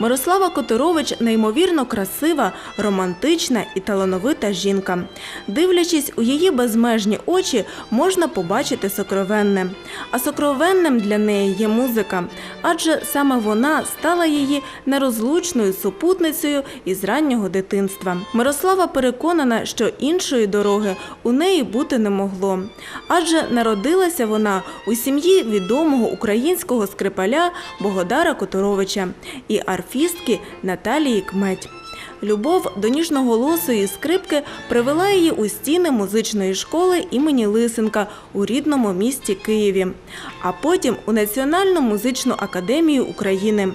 Мирослава Которович неймовірно красива, романтична і талановита жінка. Дивлячись у її безмежні очі, можна побачити сокровенне. А сокровенним для неї є музика, адже саме вона стала її нерозлучною супутницею із раннього дитинства. Мирослава переконана, що іншої дороги у неї бути не могло, адже народилася вона у сім'ї відомого українського скрипаля Богодара Которовича і арфістки Наталії Кметь. Любов до ніжноголосої скрипки привела її у стіни музичної школи імені Лисенка у рідному місті Києві, а потім у Національну музичну академію України,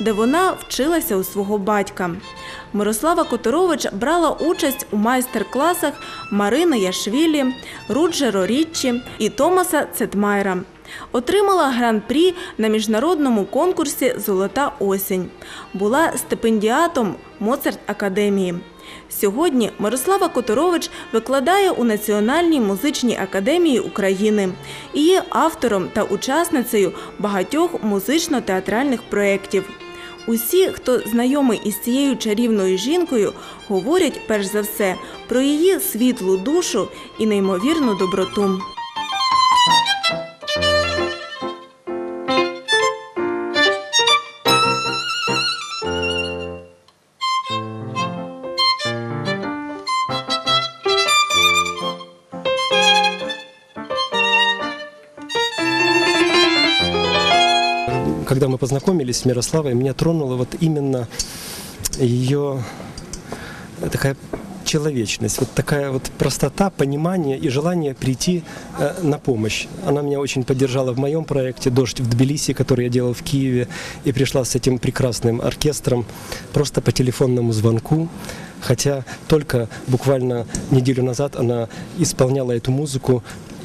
де вона вчилася у свого батька. Мирослава Которович брала участь у майстер-класах Марини Яшвілі, Руджеро Річчі і Томаса Цетмайра. Отримала гран-прі на міжнародному конкурсі Золота осінь. Була стипендіатом Моцарт Академії. Сьогодні Мирослава Которович викладає у Національній музичній академії України і є автором та учасницею багатьох музично-театральних проєктів. Усі, хто знайомий із цією чарівною жінкою, говорять перш за все про її світлу душу і неймовірну доброту. Когда мы познакомились с Мирославой, меня тронула вот именно ее такая человечность, вот такая вот простота, понимание и желание прийти э, на помощь. Она меня очень поддержала в моем проекте «Дождь в Тбилиси», который я делал в Киеве, и пришла с этим прекрасным оркестром просто по телефонному звонку. Хотя только буквально неделю назад она исполняла эту музыку,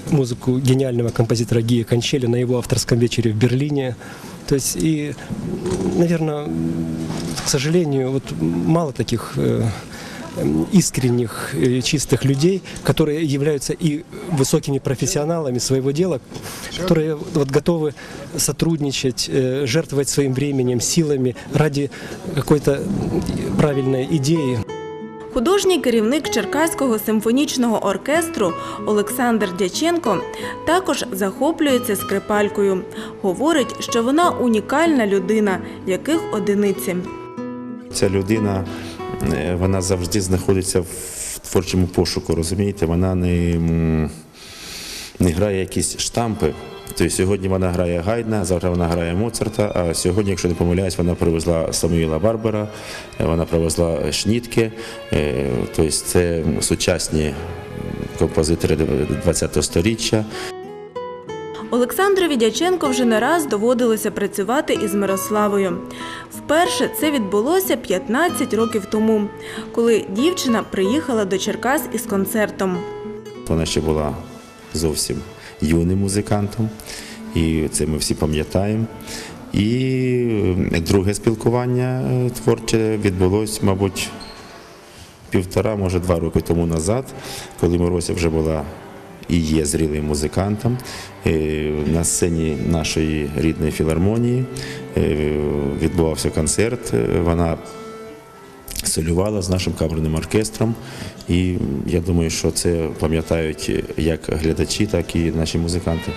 музыку гениального композитора Гия Кончели на его авторском вечере в Берлине. То есть и, наверное, к сожалению, вот мало таких э, м, искренних, э, чистых людей, которые являются и высокими профессионалами своего дела, которые вот готовы сотрудничать, э, жертвовать своим временем, силами ради какой-то правильной идеи. Художній керівник Черкаського симфонічного оркестру Олександр Дяченко також захоплюється скрипалькою. Говорить, що вона унікальна людина, яких одиниці. Ця людина е, вона завжди знаходиться в творчому пошуку, розумієте? Вона не, не грає якісь штампи. Тобто сьогодні вона грає Гайдна, завтра вона грає Моцарта, а сьогодні, якщо не помиляюсь, вона привезла Самуїла Барбара, е, вона привезла Шнітке. Е, Тобто це сучасні композитори ХХ століття. Олександрові Дяченко вже не раз доводилося працювати із Мирославою. Вперше це відбулося 15 років тому, коли дівчина приїхала до Черкас із концертом. Вона ще була зовсім юним музикантом, і це ми всі пам'ятаємо. І е, друге спілкування е, творче відбулось, мабуть, півтора, може два роки тому назад, коли Морося вже була і є зрілим музикантом. Е, На сцені нашої рідної філармонії відбувався концерт. Вона солювала з нашим камерним оркестром. І я думаю, що це пам'ятають як глядачі, так і наші музиканти.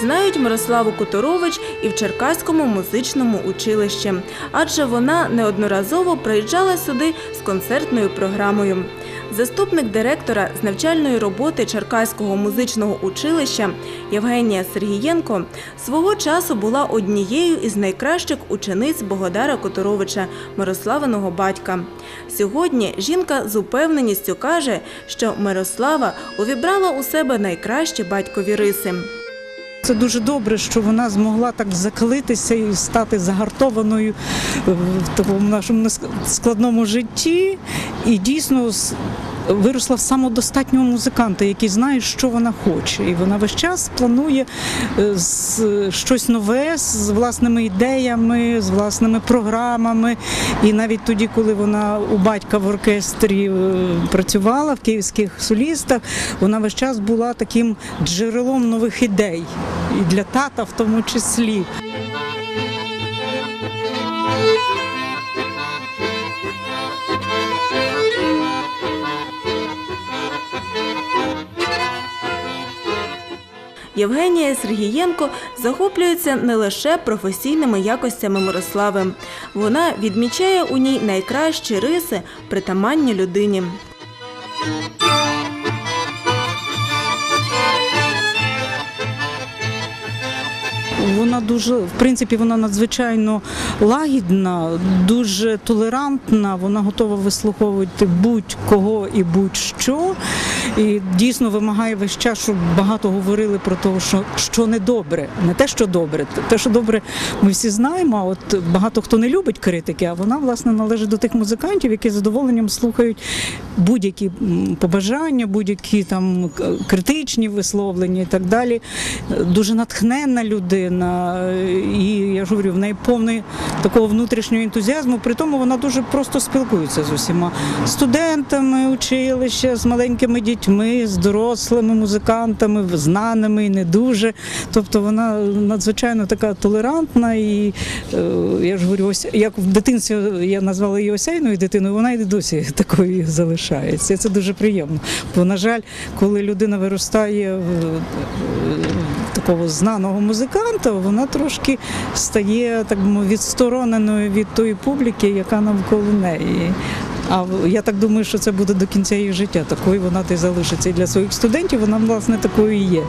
Знають Мирославу Куторович і в Черкаському музичному училищі, адже вона неодноразово приїжджала сюди з концертною програмою. Заступник директора з навчальної роботи Черкаського музичного училища Євгенія Сергієнко свого часу була однією із найкращих учениць Богодара Которовича, Мирославиного батька. Сьогодні жінка з упевненістю каже, що Мирослава увібрала у себе найкращі батькові риси. Це дуже добре, що вона змогла так закалитися і стати загартованою в такому нашому складному житті. І дійсно виросла в самодостатнього музиканта, який знає, що вона хоче. І вона весь час планує е, щось нове з власними ідеями, з власними програмами. І навіть тоді, коли вона у батька в оркестрі е, працювала в київських солістах, вона весь час була таким джерелом нових ідей. І для тата в тому числі. Євгенія Сергієнко захоплюється не лише професійними якостями Мирослави. Вона відмічає у ній найкращі риси, притаманні людині. Вона дуже, в принципі, вона надзвичайно лагідна, дуже толерантна. Вона готова вислуховувати будь-кого і будь-що. І дійсно вимагає весь час, щоб багато говорили про те, що, що не добре. Не те, що добре. Те, що добре, ми всі знаємо. А от багато хто не любить критики, а вона власне належить до тих музикантів, які з задоволенням слухають будь-які побажання, будь-які там критичні висловлення і так далі. Дуже натхненна людина, і я ж говорю, в неї повний такого внутрішнього ентузіазму. При тому вона дуже просто спілкується з усіма студентами училища, з маленькими дітьми, з дорослими музикантами, знаними і не дуже. Тобто вона надзвичайно така толерантна і е, я ж говорю, ось як в дитинстві я назвала її осяйною дитиною, вона і досі такою залишається. Це дуже приємно. Бо, на жаль, коли людина виростає в е, такого знаного музиканта, вона трошки стає так би відстороненою від тої публіки, яка навколо неї. А я так думаю, що це буде до кінця її життя. Такою вона та залишиться. І для своїх студентів вона власне такою і є.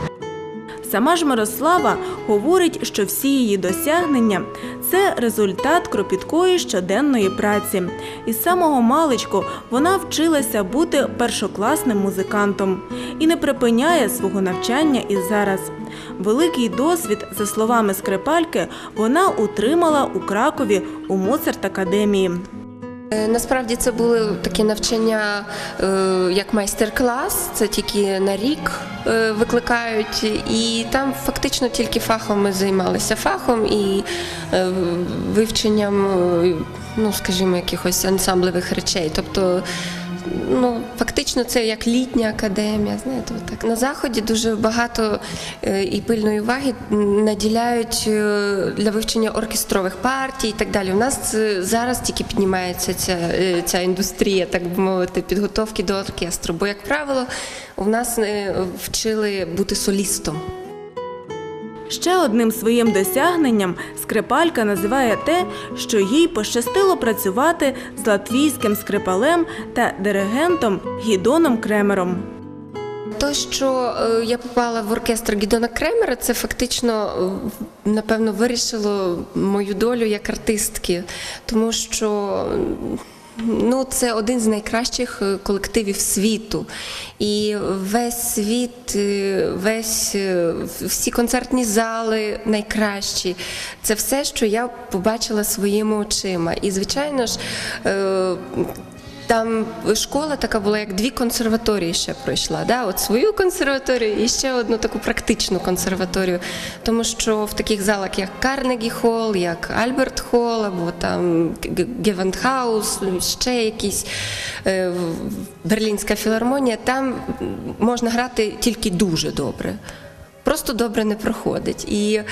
Сама ж Мирослава говорить, що всі її досягнення це результат кропіткої щоденної праці. Із самого маличку вона вчилася бути першокласним музикантом і не припиняє свого навчання і зараз. Великий досвід, за словами Скрипальки, вона отримала у Кракові у Моцарт Академії. Е, Насправді це були такі навчання е, як майстер-клас, це тільки на рік е, викликають, і там фактично тільки фахом ми займалися. Фахом і е, вивченням, е, ну скажімо, якихось ансамблевих речей. Тобто Ну, фактично, це як літня академія. Знаєте, отак. на заході дуже багато е, і пильної уваги наділяють е, для вивчення оркестрових партій і так далі. У нас е, зараз тільки піднімається ця, ця індустрія, так би мовити, підготовки до оркестру. Бо, як правило, у нас вчили бути солістом. Ще одним своїм досягненням скрипалька називає те, що їй пощастило працювати з латвійським скрипалем та диригентом Гідоном Кремером. То, що е, я попала в оркестр Гідона Кремера, це фактично, е, напевно, вирішило мою долю як артистки, тому що. Ну, це один з найкращих е, колективів світу. І весь світ, е, весь, е, всі концертні зали найкращі. Це все, що я побачила своїми очима. І, звичайно ж, там школа така була, як дві консерваторії ще пройшла. Да? От свою консерваторію і ще одну таку практичну консерваторію. Тому що в таких залах, як Карнегі Холл, як Альберт Холл, або там Гевентхаус, ще якісь е, Берлінська філармонія, там можна грати тільки дуже добре. Просто добре не проходить. І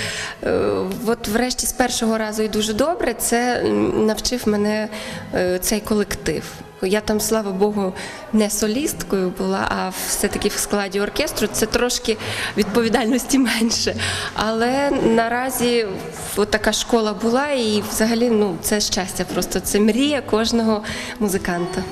е, от врешті з першого разу і дуже добре це навчив мене е, цей колектив. Я там, слава Богу, не солісткою була, а все-таки в складі оркестру це трошки відповідальності менше. Але наразі така школа була, і взагалі ну, це щастя просто, це мрія кожного музиканта.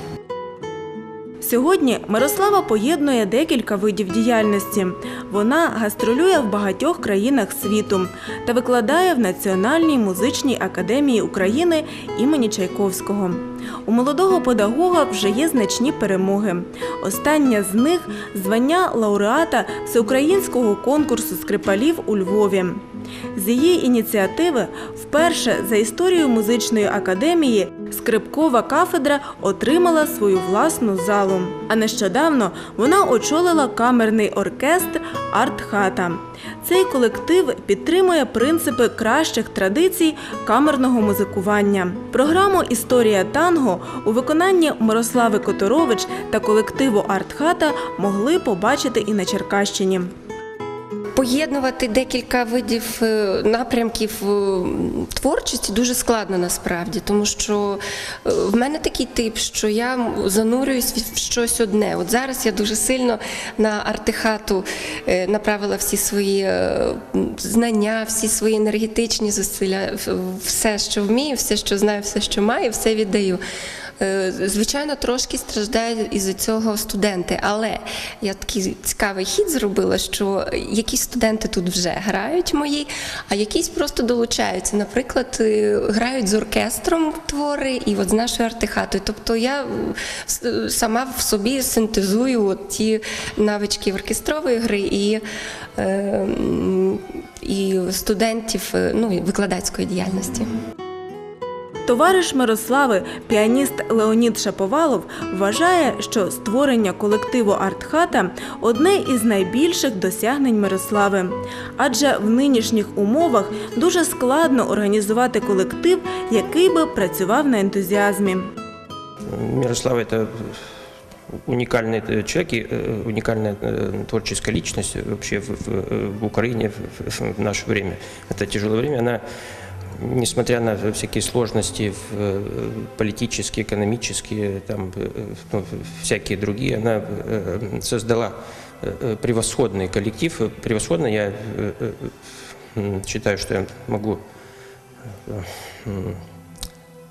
Сьогодні Мирослава поєднує декілька видів діяльності. Вона гастролює в багатьох країнах світу та викладає в Національній музичній академії України імені Чайковського. У молодого педагога вже є значні перемоги. Остання з них звання лауреата всеукраїнського конкурсу скрипалів у Львові. З її ініціативи вперше за історію музичної академії скрипкова кафедра отримала свою власну залу. А нещодавно вона очолила камерний оркестр Артхата. Цей колектив підтримує принципи кращих традицій камерного музикування. Програму Історія танго у виконанні Мирослави Которович та колективу Артхата могли побачити і на Черкащині. Поєднувати декілька видів е, напрямків е, творчості дуже складно насправді, тому що е, в мене такий тип, що я занурююсь в щось одне. От зараз я дуже сильно на артихату направила всі свої знання, всі свої енергетичні зусилля, все, що вмію, все, що знаю, все, що маю, все віддаю. Е, Звичайно, трошки страждають із цього студенти, але я такий цікавий хід зробила, що якісь студенти тут вже грають мої, а якісь просто долучаються. Наприклад, е, грають з оркестром твори і от з нашою артихатою. Тобто я сама в собі синтезую от ті навички оркестрової гри і, е, і студентів ну, викладацької діяльності. Товариш Мирослави, піаніст Леонід Шаповалов, вважає, що створення колективу Артхата одне із найбільших досягнень Мирослави. Адже в нинішніх умовах дуже складно організувати колектив, який би працював на ентузіазмі. Мирослав это уникальный э, человек и э, уникальная э, творческая личность вообще в, в, э, в Украине в, в- в наше время. Это тяжелое время. Она, несмотря на всякие сложности в, э, политические, экономические, там, э, ну, всякие другие, она э, создала э, э, превосходный коллектив. Э, Превосходно я э, э, м, считаю, что я могу э, м,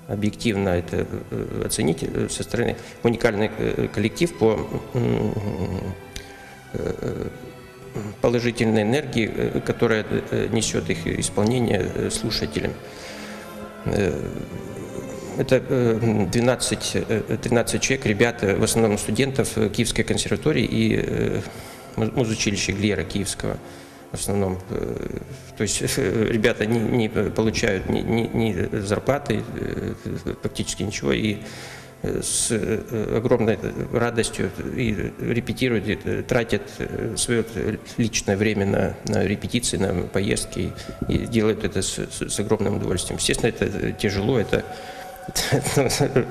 объективно это э, оценить э, со стороны уникальный э, коллектив по м, э, положительной энергии, э, которая э, несет их исполнение э, слушателям. Это э, 12, э, 13 человек, ребята, в основном студентов Киевской консерватории и му- музучилища Глера Киевского в основном. То есть ребята не, не получают ни, ни- ни зарплаты, практически ничего, и с э, огромной радостью и репетируют, и тратят э, свое личное время на, на репетиции, на поездки и, делают это с, с- огромным удовольствием. Естественно, это тяжело, это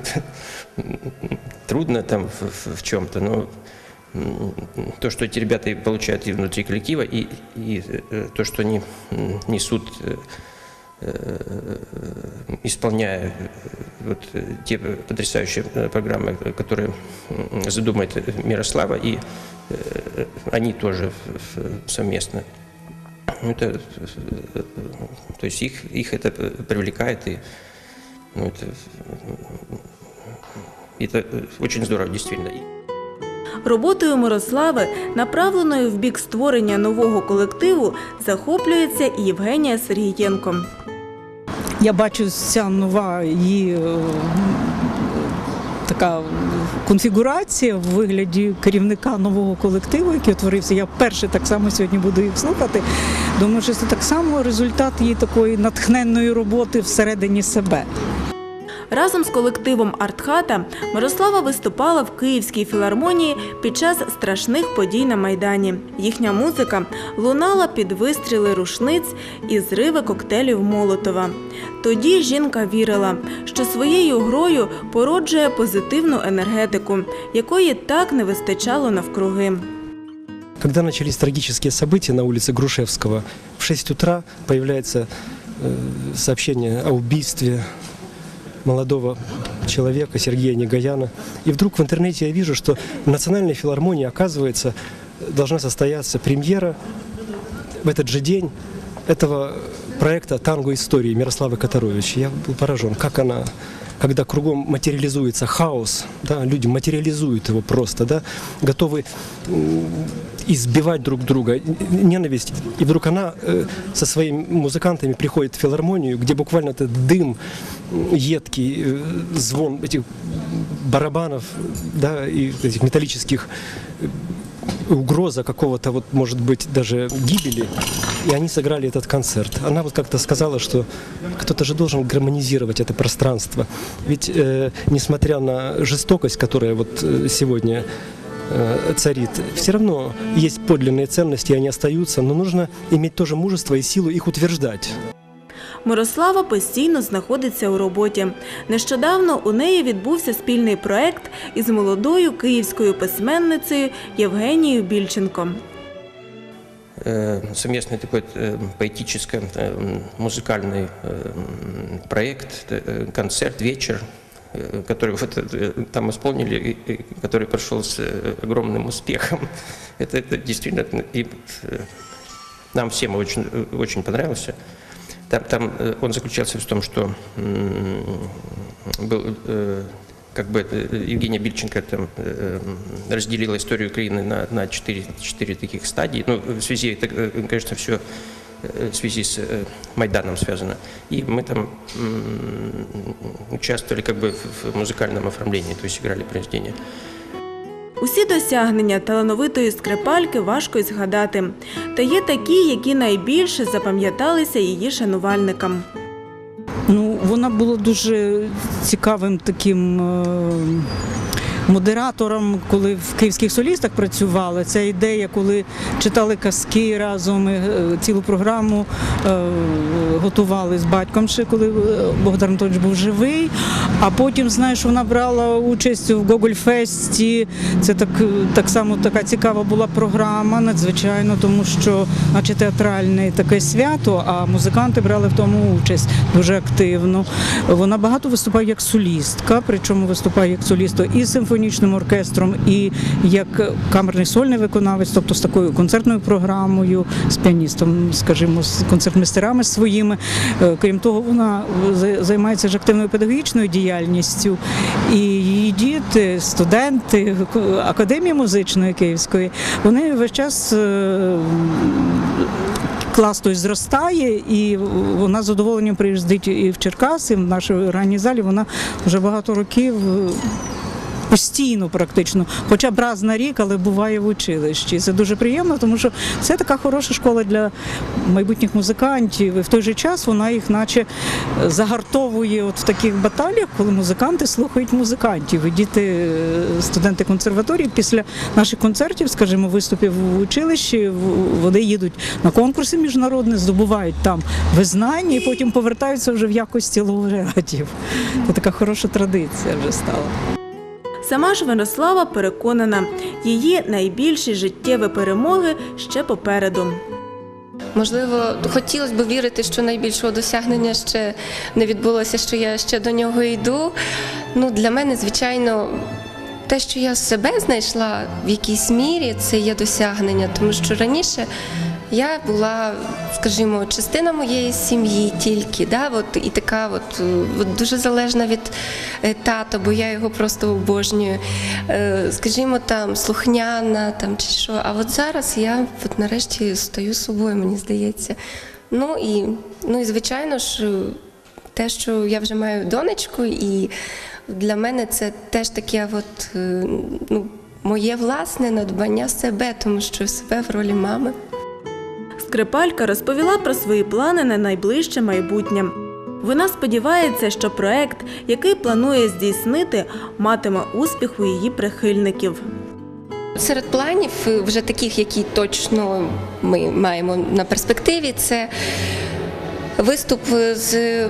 трудно там в, в- в чем-то, но то, что эти ребята получают и внутри коллектива, и, и э, то, что они несут, исполняя э, вот э, те потрясающие э, программы, э, которые задумает Мирослава, и э, они тоже совместно. Это, э, э, то есть их, их это привлекает, и ну, это, это э, очень здорово, действительно. Роботою Мирослави, направленою в бік створення нового колективу, захоплюється і Євгенія Сергієнко. Я бачу ця нова її е, така конфігурація в вигляді керівника нового колективу, який утворився. Я вперше так само сьогодні буду їх слухати. Думаю, що це так само результат її такої натхненної роботи всередині себе. Разом з колективом Артхата Мирослава виступала в Київській філармонії під час страшних подій на Майдані. Їхня музика лунала під вистріли рушниць і зриви коктейлів Молотова. Тоді жінка вірила, що своєю грою породжує позитивну енергетику, якої так не вистачало навкруги. Когда начались трагические события на улице Грушевского, в 6 утра появляется э, сообщение о убийстве молодого человека Сергея Негаяна. И вдруг в интернете я вижу, что в Национальной филармонии, оказывается, должна состояться премьера в этот же день этого проекта «Танго истории» Мирославы Которович. Я был поражен, как она когда кругом материализуется хаос, да, люди материализуют его просто, да, готовы избивать друг друга, ненависть. И вдруг она э, со своими музыкантами приходит в филармонию, где буквально этот дым едкий, э, звон этих барабанов, да, и этих металлических э, угроза какого-то, вот, может быть, даже гибели, и они сыграли этот концерт. Она вот как-то сказала, что кто-то же должен гармонизировать это пространство. Ведь, э, несмотря на жестокость, которая вот сегодня царит, все равно есть подлинные ценности, и они остаются, но нужно иметь тоже мужество и силу их утверждать. Мирослава постійно знаходиться у роботі. Нещодавно у неї відбувся спільний проект із молодою київською письменницею Євгенією Більченко. э, совместный такой э, поэтическо-музыкальный проект, э, концерт, вечер, э, Который вот, э, там исполнили, который прошел с э, огромным успехом. Это, это действительно и, э, нам всем очень, э, очень понравился. Там, там э, он заключался в том, что был э, как бы э, Евгения Бильченко там э, разделила историю Украины на, на четыре, четыре таких стадии. Ну, в связи, это, э, конечно, все в связи с э, Майданом связано. И мы там м, участвовали как бы в в музыкальном оформлении, то есть играли произведения. Усі досягнення талановитої скрипальки важко й згадати. Та є такі, які найбільше запам'яталися її шанувальникам. Ну, вона була дуже цікавим таким е, модератором, коли в київських солістах працювала. Ця ідея, коли читали казки разом, е, цілу програму е, готували з батьком ще, коли е, Богдан Анатольович був живий. А потім, знаєш, вона брала участь в Гогольфесті. Це так, так само така цікава була програма, надзвичайно, тому що, наче театральне таке свято, а музиканти брали в тому участь дуже активно. Вона багато виступає як солістка, причому виступає як соліст і з симфонічним оркестром, і як камерний сольний виконавець, тобто з такою концертною програмою, з піаністом, скажімо, з концертмейстерами своїми. Е, Крім того, вона займається ж активною педагогічною діяльністю. І її діти, студенти академії музичної київської, вони весь час. е, Клас той зростає, і вона з задоволенням приїздить і в Черкаси, в нашій ранній залі. Вона вже багато років е, постійно практично, хоча б раз на рік, але буває в училищі. Це дуже приємно, тому що це така хороша школа для майбутніх музикантів. І в той же час вона їх, наче, загартовує от в таких баталіях, коли музиканти слухають музикантів. І діти, е, студенти консерваторії після наших концертів, скажімо, виступів в училищі, вони їдуть на конкурси міжнародні, здобувають там визнання і потім повертаються вже в якості лауреатів. Це така хороша традиція вже стала. Сама ж Мирослава переконана, її найбільші життєві перемоги ще попереду. Можливо, хотілося б вірити, що найбільшого досягнення ще не відбулося, що я ще до нього йду. Ну, для мене, звичайно, те, що я себе знайшла в якійсь мірі, це є досягнення, тому що раніше. Я була, скажімо, частина моєї сім'ї тільки, да, от, і така от, е, от дуже залежна від е, тата, бо я його просто обожнюю. Е, Скажімо, там слухняна там, чи що. А от зараз я от, нарешті стаю собою, мені здається. Ну і, ну і звичайно ж, те, що я вже маю донечку, і для мене це теж таке от, ну, моє власне надбання себе, тому що себе в ролі мами. Скрипалька розповіла про свої плани на найближче майбутнє. Вона сподівається, що проект, який планує здійснити, матиме успіх у її прихильників. Серед планів, е, вже таких, які точно ми маємо на перспективі, це виступ з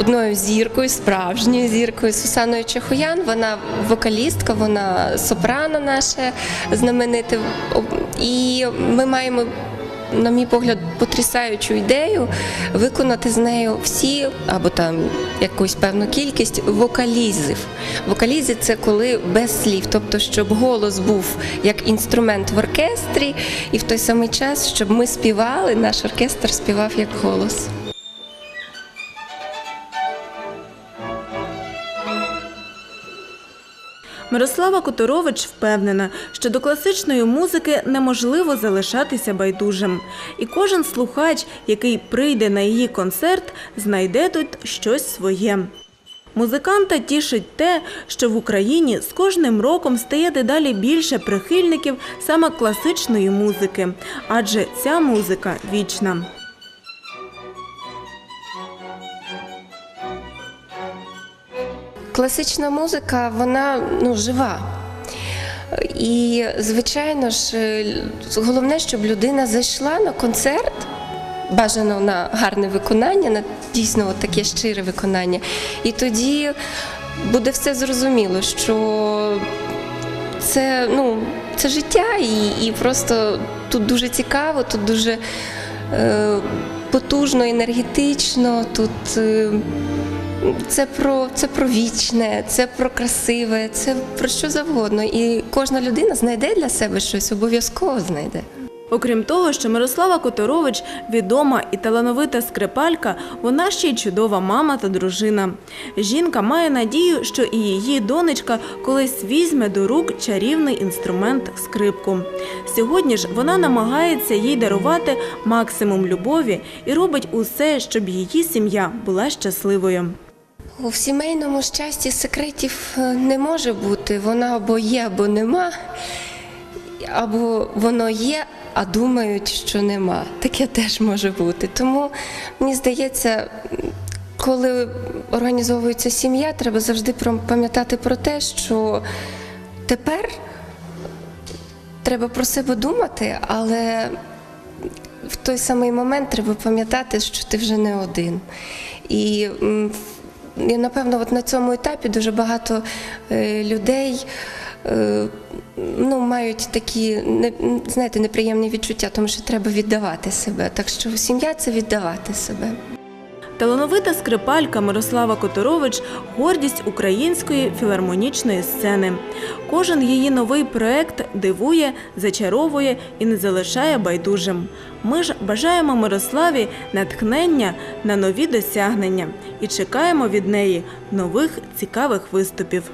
одною зіркою, справжньою зіркою Сусаною Чехоян. Вона вокалістка, вона сопрано наша знамените. І ми маємо. На мій погляд, потрясаючу ідею виконати з нею всі або там якусь певну кількість вокалізів. Вокалізи це коли без слів, тобто, щоб голос був як інструмент в оркестрі, і в той самий час, щоб ми співали, наш оркестр співав як голос. Мирослава Которович впевнена, що до класичної музики неможливо залишатися байдужим. І кожен слухач, який прийде на її концерт, знайде тут щось своє. Музиканта тішить те, що в Україні з кожним роком стає дедалі більше прихильників саме класичної музики, адже ця музика вічна. Класична музика, вона ну, жива. І, звичайно ж, е, головне, щоб людина зайшла на концерт, бажано на гарне виконання, на дійсно от таке щире виконання. І тоді буде все зрозуміло, що це ну, це життя, і, і просто тут дуже цікаво, тут дуже е, потужно, енергетично. Тут е, це про це про вічне, це про красиве, це про що завгодно. І кожна людина знайде для себе щось, обов'язково знайде. Окрім того, що Мирослава Которович відома і талановита скрипалька, вона ще й чудова мама та дружина. Жінка має надію, що і її донечка колись візьме до рук чарівний інструмент скрипку. Сьогодні ж вона намагається їй дарувати максимум любові і робить усе, щоб її сім'я була щасливою. У сімейному щасті секретів е, не може бути. Воно або є, або нема, або воно є, а думають, що нема. Таке теж може бути. Тому мені здається, коли організовується сім'я, треба завжди пам'ятати про те, що тепер треба про себе думати, але в той самий момент треба пам'ятати, що ти вже не один. І і, напевно, от на цьому етапі дуже багато е, людей е, ну, мають такі знаєте, неприємні відчуття, тому що треба віддавати себе. Так що сім'я це віддавати себе. Талановита скрипалька Мирослава Которович гордість української філармонічної сцени. Кожен її новий проект дивує, зачаровує і не залишає байдужим. Ми ж бажаємо Мирославі натхнення на нові досягнення і чекаємо від неї нових цікавих виступів.